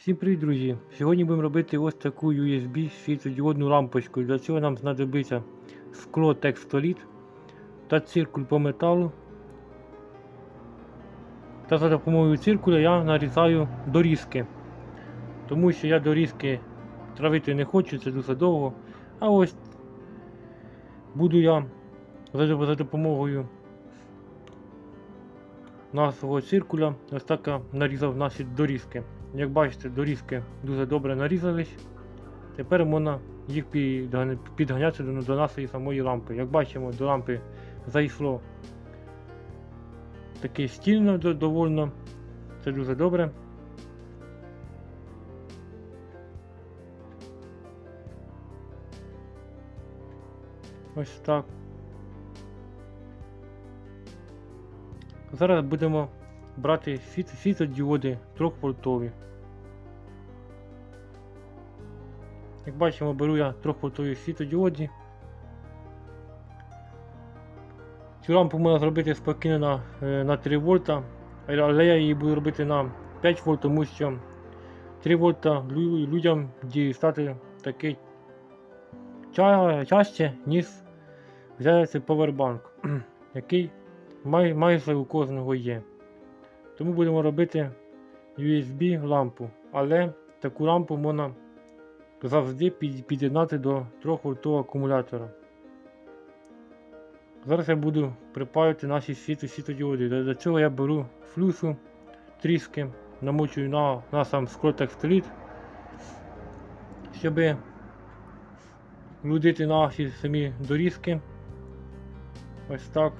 Всім привіт, друзі! Сьогодні будемо робити ось таку USB світлодіодну лампочку. Для цього нам знадобиться скло текстоліт та циркуль по металу. Та за допомогою циркуля я нарізаю дорізки. Тому що я дорізки травити не хочу, це дуже довго. А ось буду я за допомогою нашого циркуля ось так нарізав наші дорізки. Як бачите, дорізки дуже добре нарізались. Тепер можна їх підганяти до, нашої самої лампи. Як бачимо, до лампи зайшло таке стільно довольно. Це дуже добре. Ось так. Зараз будемо брати світ- світлодіоди 3-вольтові. Як бачимо, беру я 3-вольтові світлодіоди. Цю лампу можна зробити спокійно на, е, на 3 вольта, але я її буду робити на 5 вольт, тому що 3 вольта людям дістати таке ча- чаще, ніж взяти повербанк, який май, майже у кожного є. Тому будемо робити USB лампу, але таку лампу можна завжди під'єднати до 3 вольтового акумулятора. Зараз я буду припаювати наші світло світлодіоди. Для, цього я беру флюсу трішки, намочую на, на сам скротекстоліт, щоб врудити наші самі дорізки. Ось так.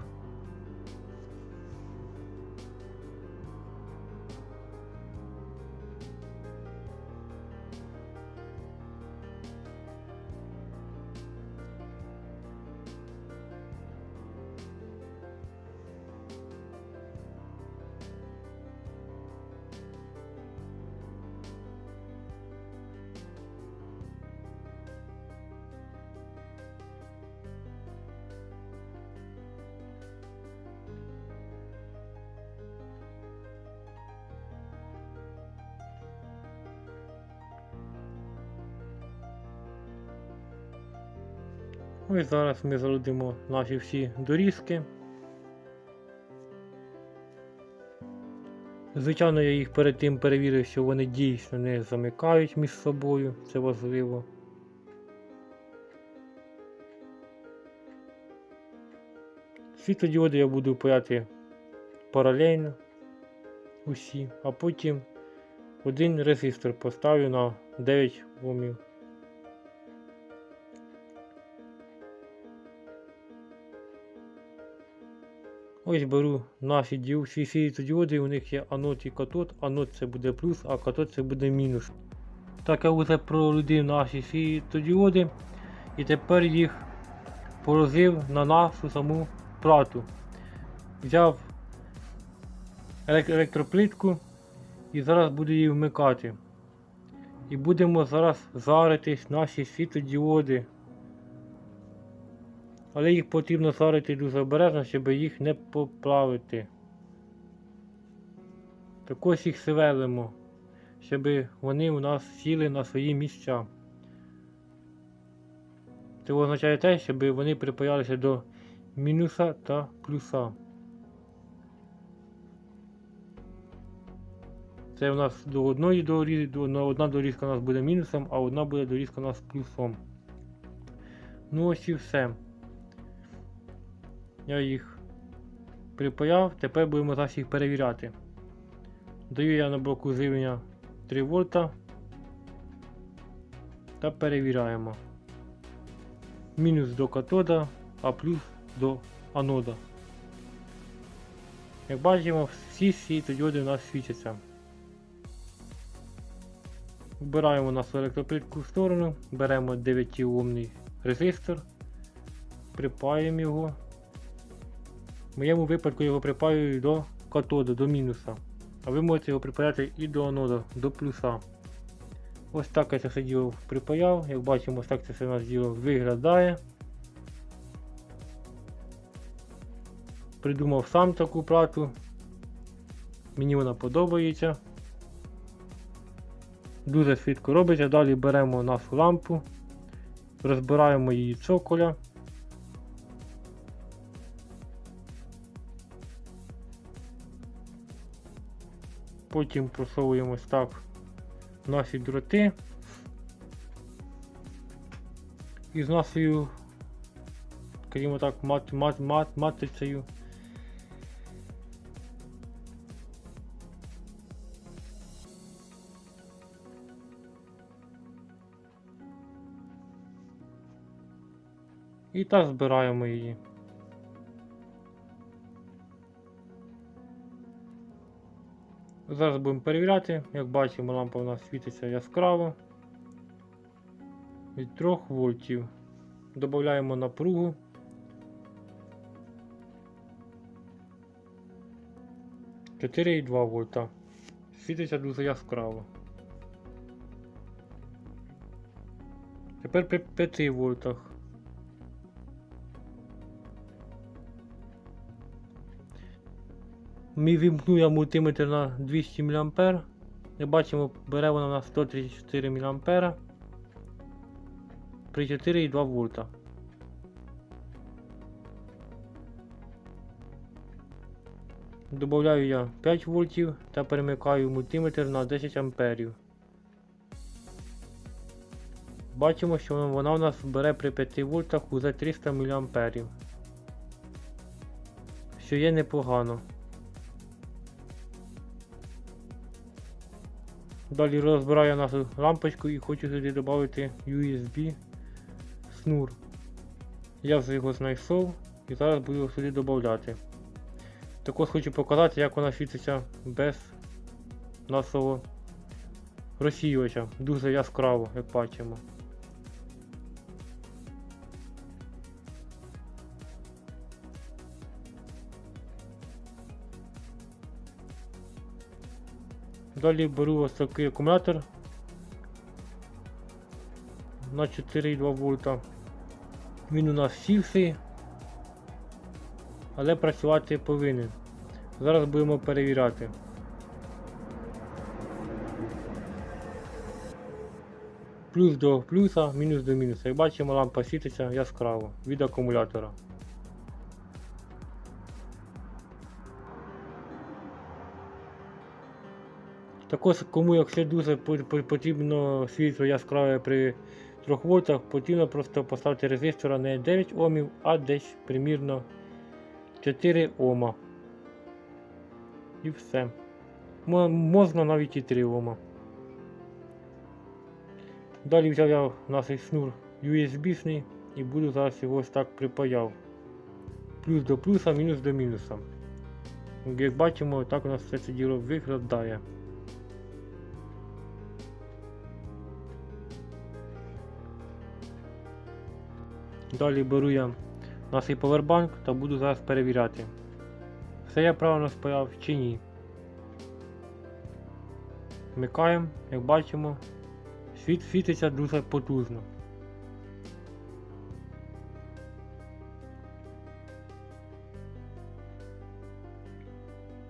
Ось зараз ми зародимо наші всі дорізки. Звичайно, я їх перед тим перевірив, що вони дійсно не замикають між собою, це важливо. Світлодіоди я буду паяти паралельно усі, а потім один резистор поставлю на 9 Омів. Ось беру наші світлодіоди, у них є анод і катод. Анод це буде плюс, а катод це буде мінус. Так я вже прорудив наші світлодіоди і тепер їх положив на нашу саму плату. Взяв елек- електроплитку і зараз буду її вмикати. І будемо зараз заритись наші світлодіоди. Але їх потрібно сварити дуже обережно, щоб їх не поплавити. Також їх севелимо, щоб вони у нас сіли на свої місця. Це означає те, щоб вони припаялися до мінуса та плюса. Це у нас до одної дорізки, до, на- одна дорізка у нас буде мінусом, а одна буде дорізка у нас плюсом. Ну ось і все. Я їх припаяв, тепер будемо зараз їх перевіряти. Даю я на блоку живлення 3 вольта та перевіряємо. Мінус до катода, а плюс до анода. Як бачимо, всі світлодіоди у нас світяться. Вбираємо нашу електроплитку в сторону, беремо 9 омний резистор, припаємо його. В моєму випадку його припаюю до катоду, до мінуса. А ви можете його припаяти і до анода, до плюса. Ось так я це все діло припаяв. Як бачимо, ось так це все у нас діло виглядає. Придумав сам таку плату. Мені вона подобається. Дуже швидко робиться. Далі беремо нашу лампу, розбираємо її цоколя. Потім просовуємось так наші дроти. І з нашою, скажімо так, мат, мат, мат, матрицею. І так збираємо її. Зараз будемо перевіряти, як бачимо, лампа у нас світиться яскраво. Від 3 вольтів. Додаємо напругу. Чотири і два вольта. Світиться дуже яскраво. Тепер при 5 вольтах. Вімкну я мультиметр на 200 мА. Як бачимо, бере вона на 134 мА при 4,2 вольта. Добавляю я 5 вольтів та перемикаю мультиметр на 10 амперів. Бачимо, що вона у нас бере при 5 вольтах уже 300 мА. Що є непогано. Далі розбираю нашу лампочку і хочу сюди додати USB снур. Я вже його знайшов і зараз буду його сюди додати. Також хочу показати, як вона світиться без нашого розсіювача. Дуже яскраво, як бачимо. Далі беру ось такий акумулятор на 4,2 вольта. Він у нас сівший, але працювати повинен. Зараз будемо перевіряти. Плюс до плюса, мінус до мінуса. Як бачимо, лампа світиться яскраво від акумулятора. Також кому якщо дуже потрібно світло яскраве при 3 вольтах, потрібно просто поставити резистора не 9 Омів, а десь примірно 4 Ома. І все. Можна навіть і 3 Ома. Далі взяв я наш шнур USB-шний і буду зараз його ось так припаяв. Плюс до плюса, мінус до мінуса. Як бачимо, так у нас все це діло виглядає. Далі беру я наш повербанк та буду зараз перевіряти. Все я правильно спаяв чи ні. Вмикаємо, як бачимо, світ світиться дуже потужно.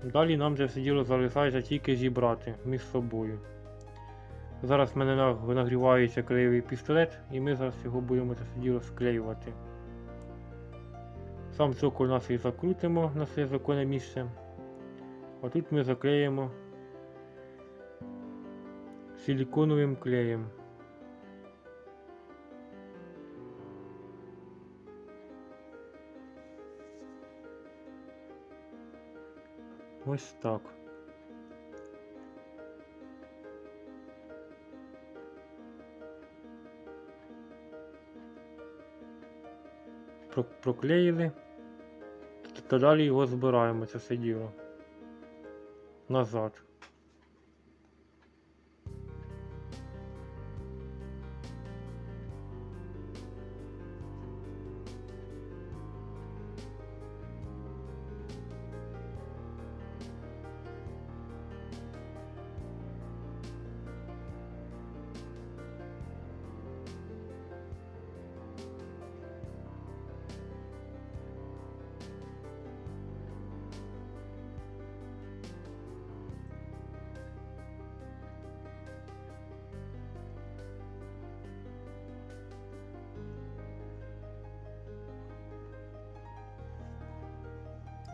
Далі нам вже все діло залишається тільки зібрати між собою. Зараз в мене нагрівається клеєвий пістолет і ми зараз його будемо це діло склеювати. Сам цоколь нас і закрутимо на своє законне місце. А тут ми заклеїмо силиконовим клеєм. Ось так. Проклеїли, та далі його збираємо, це все діло назад.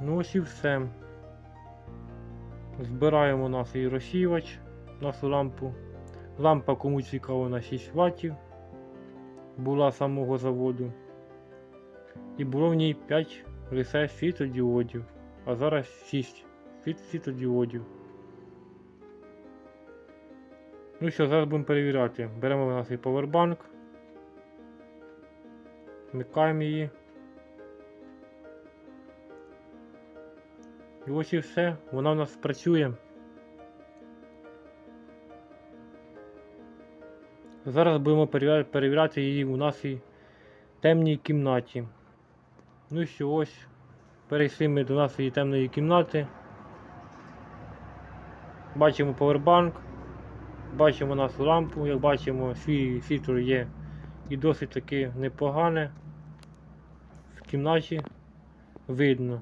Ну ось і все. Збираємо наш і розсіювач, нашу лампу. Лампа кому цікаво на 6 ваттів. Була самого заводу. І було в ній 5 лише світодіодів. А зараз 6 світ світодіодів. Ну що, зараз будемо перевіряти. Беремо наш повербанк. Вмикаємо її. І ось і все, вона в нас працює. Зараз будемо перевіряти її у нашій темній кімнаті. Ну і що ось. Перейшли ми до нашої темної кімнати. Бачимо повербанк, бачимо нашу лампу, як бачимо, свій світло є і досить таки непогане. В кімнаті видно.